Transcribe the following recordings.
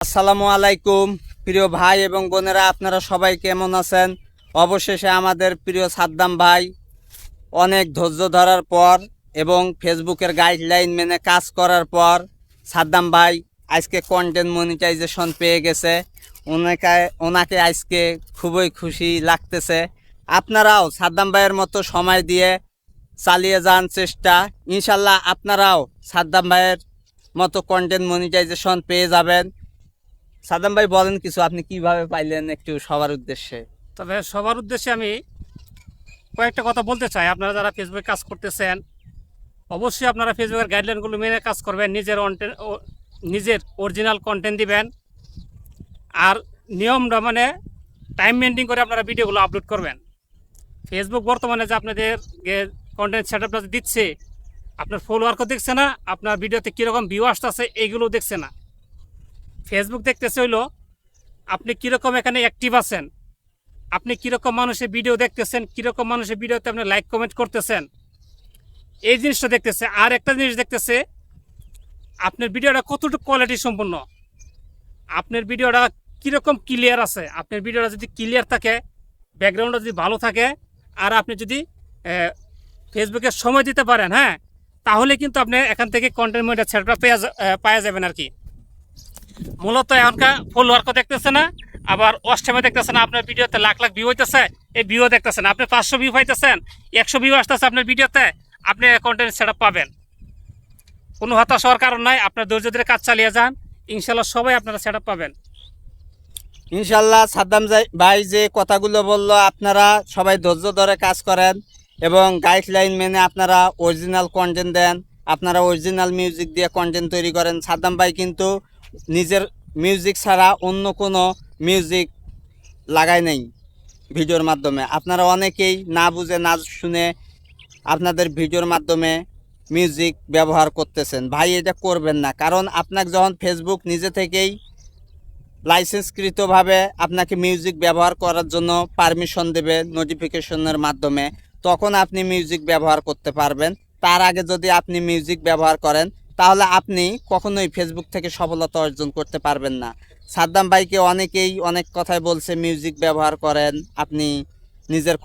আসসালামু আলাইকুম, প্রিয় ভাই এবং বোনেরা, আপনারা সবাই কেমন আছেন? অবশেষে আমাদের প্রিয় সাদ্দাম ভাই অনেক ধৈর্য ধরার পর এবং ফেসবুকের গাইডলাইন মেনে কাজ করার পর সাদ্দাম ভাই আজকে কন্টেন্ট মনিটাইজেশন পেয়ে গেছে। ওনাকে ওনাকে আজকে খুবই খুশি লাগতেছে। আপনারাও সাদ্দাম ভাইয়ের মতো সময় দিয়ে চালিয়ে যান চেষ্টা। ইনশাল্লাহ আপনারাও সাদ্দাম ভাইয়ের মতো কন্টেন্ট মনিটাইজেশন পেয়ে যাবেন। সাদ্দাম ভাই বলেন কিছু, আপনি কীভাবে পাইলেন একটু সবার উদ্দেশ্যে? তবে সবার উদ্দেশ্যে আমি কয়েকটা কথা বলতে চাই। আপনারা যারা ফেসবুকে কাজ করতেছেন, অবশ্যই আপনারা ফেসবুকের গাইডলাইনগুলো মেনে কাজ করবেন, নিজের নিজের অরিজিনাল কন্টেন্ট দিবেন। আর নিয়মটা মানে টাইম মেনটেন করে আপনারা ভিডিওগুলো আপলোড করবেন। ফেসবুক বর্তমানে যে আপনাদের কন্টেন্ট সেট আপটা দিচ্ছে, আপনার ফলোয়ারকেও দেখছে না, আপনার ভিডিওতে কীরকম ভিউ আসতেছে এইগুলো দেখছে না। ফেসবুক দেখতেছে হইল, আপনি কীরকম এখানে অ্যাক্টিভ আছেন? আপনি কীরকম মানুষের ভিডিও দেখতেছেন? কীরকম মানুষের ভিডিওতে আপনি লাইক কমেন্ট করতেছেন? এই জিনিসটা দেখতেছে। আর একটা জিনিস দেখতেছে, আপনার ভিডিওটা কতটুকু কোয়ালিটি সম্পূর্ণ আপনার ভিডিওটা কীরকম ক্লিয়ার আছে? আপনার ভিডিওটা যদি ক্লিয়ার থাকে ব্যাকগ্রাউন্ডটা যদি ভালো থাকে, আর আপনি যদি ফেসবুকে সময় দিতে পারেন হ্যাঁ তাহলে কিন্তু আপনি এখান থেকে কন্টেন্ট মনিটার সেটটা পেয়ে পাওয়া যাবেন আর কি। মূলত এখনকার ফলোয়ারকে দেখতেছে না, আবার অষ্টমে দেখতেছেন আপনার ভিডিওতে লাখ লাখ ভিউ হইতেছে, এই ভিউ দেখতেছেন আপনি পাঁচশো ভিউ পাইতেছেন, একশো ভিউ আসতেছে আপনার ভিডিওতে আপনি কন্টেন্ট সেট পাবেন। কোনো হতাশ হওয়ার কারণ নাই, আপনার ধৈর্য ধরে কাজ চালিয়ে যান, ইনশাল্লাহ সবাই আপনারা সেট পাবেন। ইনশাল্লাহ সাদ্দাম ভাই যে কথাগুলো বলল, আপনারা সবাই ধৈর্য ধরে কাজ করেন এবং গাইডলাইন মেনে আপনারা অরিজিনাল কন্টেন্ট দেন, আপনারা অরিজিনাল মিউজিক দিয়ে কন্টেন্ট তৈরি করেন। সাদ্দাম ভাই কিন্তু নিজের মিউজিক ছাড়া অন্য কোনো মিউজিক লাগায় নেই ভিডিওর মাধ্যমে। আপনারা অনেকেই না বুঝে, না শুনে আপনাদের ভিডিওর মাধ্যমে মিউজিক ব্যবহার করতেছেন। ভাই, এটা করবেন না। কারণ আপনাকে যখন ফেসবুক নিজে থেকেই লাইসেন্সকৃতভাবে আপনাকে মিউজিক ব্যবহার করার জন্য পারমিশন দেবে নোটিফিকেশনের মাধ্যমে, তখন আপনি মিউজিক ব্যবহার করতে পারবেন। তার আগে যদি আপনি মিউজিক ব্যবহার করেন তাহলে আপনি কখনোই ফেসবুক থেকে সফলতা অর্জন করতে পারবেন না। সাদ্দাম ভাইকে অনেকেই অনেক কথাই বলছে মিউজিক ব্যবহার করেন, আপনি নিজের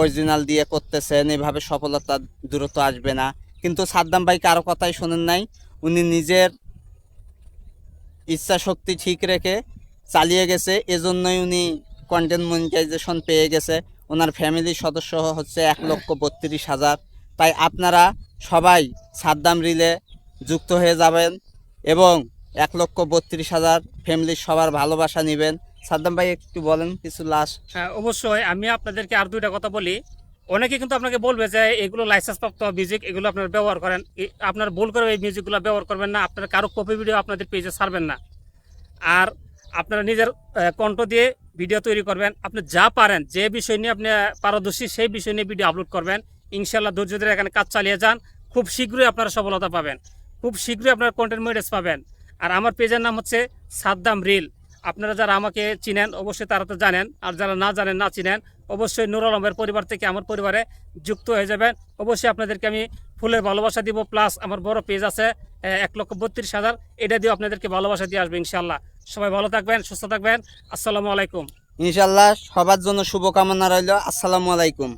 অরিজিনাল দিয়ে করতেছেন, এভাবে সফলতা দ্রুত আসবে না। কিন্তু সাদ্দাম ভাই কারও কথাই শোনেন নাই, উনি নিজের ইচ্ছা শক্তি ঠিক রেখে চালিয়ে গেছে, এজন্যই উনি কন্টেন্ট মনিটাইজেশন পেয়ে গেছে। ওনার ফ্যামিলির সদস্য হচ্ছে এক লক্ষ বত্রিশ হাজার। তাই আপনারা সবাই সাদ্দাম রিলে যুক্ত হয়ে যাবেন এবং এক লক্ষ বত্রিশ হাজার ফ্যামিলির সবার ভালোবাসা নেবেন। সাদ্দাম ভাই, একটু বলেন কিছু লাশ হ্যাঁ অবশ্যই। আমি আপনাদেরকে আর দুইটা কথা বলি। অনেকে কিন্তু আপনাকে বলবে যে, এগুলো লাইসেন্স প্রাপ্ত মিউজিক এগুলো আপনারা ব্যবহার করেন। আপনার ভুল করে এই মিউজিকগুলো ব্যবহার করবেন না। আপনার কারও কপি ভিডিও আপনাদের পেজে ছাড়বেন না। আর আপনারা নিজের কণ্ঠ দিয়ে ভিডিও তৈরি করবেন। আপনি যা পারেন, যে বিষয় নিয়ে আপনি পারদর্শী, সেই বিষয় নিয়ে ভিডিও আপলোড করবেন। ইনশাল্লাহ ধৈর্য ধরে এখানে কাজ চালিয়ে যান। খুব শীঘ্রই আপনারা সফলতা পাবেন। খুব শীঘ্রই আপনারা কন্টেন্ট মেডেস পাবেন। আর আমার পেজের নাম হচ্ছে সাদ্দাম রিল। আপনারা যারা আমাকে চিনেন, অবশ্যই তারা তো জানেন। আর যারা না জানেন, না চিনেন, অবশ্যই নুর আলমের পরিবার থেকে আমার পরিবারে যুক্ত হয়ে যাবেন। অবশ্যই আপনাদেরকে আমি ফুলের ভালোবাসা দিব প্লাস আমার বড় পেজ আছে এক লক্ষ বত্রিশ হাজার। এটা দিয়ে আপনাদেরকে ভালোবাসা দিয়ে আসবে ইনশাল্লাহ সবাই ভালো থাকবেন, সুস্থ থাকবেন। আসসালামু আলাইকুম। ইনশাল্লাহ সবার জন্য শুভকামনা রইল। আসসালামু আলাইকুম।